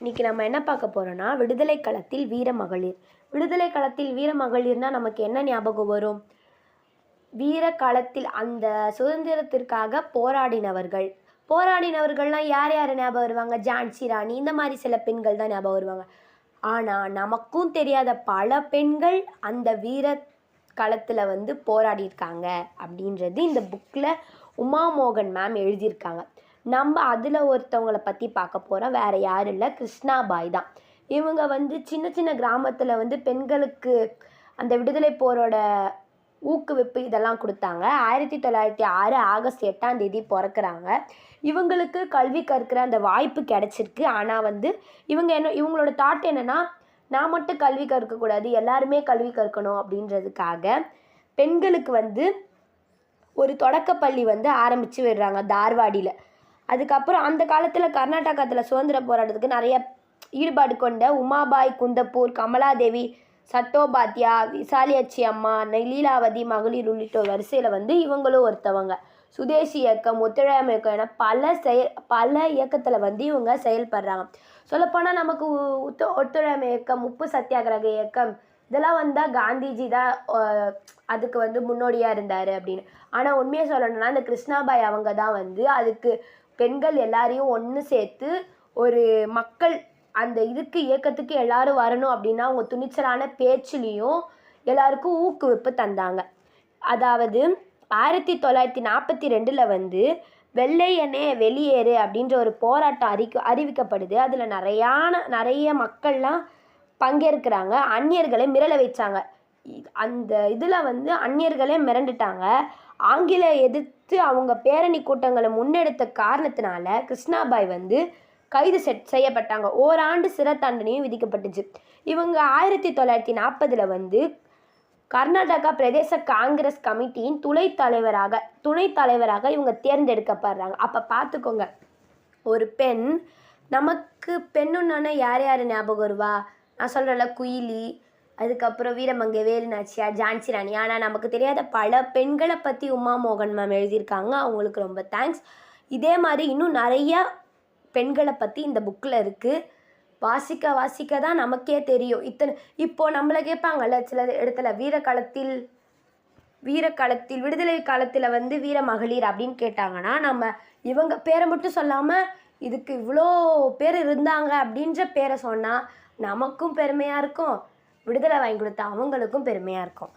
இன்னைக்கு நம்ம என்ன பார்க்க போகிறோன்னா விடுதலை களத்தில் வீர மகளிர். விடுதலை களத்தில் வீர மகளிர்னால் நமக்கு என்ன ஞாபகம் வரும்? வீர களத்தில் அந்த சுதந்திரத்திற்காக போராடினவர்கள். போராடினவர்கள்லாம் யார் யார் ஞாபகம் வருவாங்க? ஜான்சி ராணி இந்த மாதிரி சில பெண்கள் தான் ஞாபகம் வருவாங்க. ஆனால் நமக்கும் தெரியாத பல பெண்கள் அந்த வீர களத்தில் வந்து போராடியிருக்காங்க அப்படின்றது இந்த புக்கில் உமா மோகன் மேம் எழுதியிருக்காங்க. நம்ம அதில் ஒருத்தவங்களை பற்றி பார்க்க போகிறோம் வேறு யாரும் இல்லை. கிருஷ்ணாபாய் தான். இவங்க வந்து சின்ன சின்ன கிராமத்தில் வந்து பெண்களுக்கு அந்த விடுதலை போரோட ஊக்குவிப்பு இதெல்லாம் கொடுத்தாங்க. ஆயிரத்தி தொள்ளாயிரத்தி ஆறு ஆகஸ்ட் எட்டாம் தேதி பிறக்கறாங்க. இவங்களுக்கு கல்வி கற்கிற அந்த வாய்ப்பு கிடைச்சிருக்கு. ஆனால் வந்து இவங்க என்ன இவங்களோட தாட் என்னென்னா நான் மட்டும் கல்வி கற்கக்கூடாது எல்லாருமே கல்வி கற்கணும் அப்படின்றதுக்காக பெண்களுக்கு வந்து ஒரு தொடக்கப்பள்ளி வந்து ஆரம்பித்து விடுறாங்க தார்வாடியில். அதுக்கப்புறம் அந்த காலத்தில் கர்நாடகத்தில் சுதந்திர போராட்டத்துக்கு நிறைய ஈடுபாடு கொண்ட உமாபாய் குந்தப்பூர் கமலாதேவி சட்டோபாத்யா விசாலியச்சி அம்மா லீலாவதி மகளிர் உள்ளிட்ட வரிசையில் வந்து இவங்களும் ஒருத்தவங்க. சுதேசி இயக்கம் ஒத்துழையாமை இயக்கம் என பல செயல் பல இயக்கத்தில் வந்து இவங்க செயல்படுறாங்க. சொல்லப்போனால் நமக்கு ஒத்து- ஒத்துழையாமை இயக்கம் உப்பு சத்தியாகிரக இயக்கம் இதெல்லாம் வந்தால் காந்திஜி தான் அதுக்கு வந்து முன்னோடியாக இருந்தார் அப்படின்னு. ஆனால் உண்மையை சொல்லணும்னா இந்த கிருஷ்ணாபாய் அவங்க தான் வந்து அதுக்கு பெண்கள் எல்லாரையும் ஒன்று சேர்த்து ஒரு மக்கள் அந்த இதுக்கு இயக்கத்துக்கு எல்லாரும் வரணும் அப்படின்னா அவங்க துணிச்சலான பேச்சுலேயும் எல்லாருக்கும் ஊக்குவிப்பு தந்தாங்க. அதாவது ஆயிரத்தி தொள்ளாயிரத்தி நாற்பத்தி ரெண்டில் வந்து வெள்ளையனே வெளியேறு அப்படின்ற ஒரு போராட்டம் அறிக்க அறிவிக்கப்படுது. அதில் நிறையான நிறைய மக்கள்லாம் பங்கேற்கிறாங்க. அந்நியர்களை மிரள வைச்சாங்க. அந்த இதில் வந்து அந்நியர்களே மிரண்டுட்டாங்க. ஆங்கில எதிர்த்து அவங்க பேரணி கூட்டங்களை முன்னெடுத்த காரணத்தினால கிருஷ்ணாபாய் வந்து கைது செட் செய்யப்பட்டாங்க. ஓராண்டு சிறை தண்டனையும் விதிக்கப்பட்டுச்சு. இவங்க ஆயிரத்தி தொள்ளாயிரத்தி நாற்பதில் வந்து கர்நாடகா பிரதேச காங்கிரஸ் கமிட்டியின் துணை தலைவராக துணை தலைவராக இவங்க தேர்ந்தெடுக்கப்படுறாங்க. அப்போ பார்த்துக்கோங்க ஒரு பெண் நமக்கு பெண்ணுன்னா யார் யார் ஞாபகம் வருவா? நான் சொல்கிறேன்ல குயிலி அதுக்கப்புறம் வீரமங்கை வேலு நாச்சியார் ஜான்சி ராணி. ஆனால் நமக்கு தெரியாத பல பெண்களை பற்றி உமா மோகன் மேம் எழுதியிருக்காங்க. அவங்களுக்கு ரொம்ப தேங்க்ஸ் இதே மாதிரி இன்னும் நிறையா பெண்களை பற்றி இந்த புக்கில் இருக்குது வாசிக்க வாசிக்க தான் நமக்கே தெரியும். இத்தனை இப்போது நம்மளை கேட்பாங்கல்ல சில இடத்துல வீர காலத்தில் விடுதலை காலத்தில் வந்து வீர மகளிர் அப்படின்னு கேட்டாங்கன்னா நம்ம இவங்க பேரை மட்டும் சொல்லாமல் இதுக்கு இவ்வளோ பேர் இருந்தாங்க அப்படின்ற பேரை சொன்னால் நமக்கும் பெருமையாக இருக்கும். விடுதலை வாங்கி கொடுத்த அவங்களுக்கும் பெருமையாக இருக்கும்.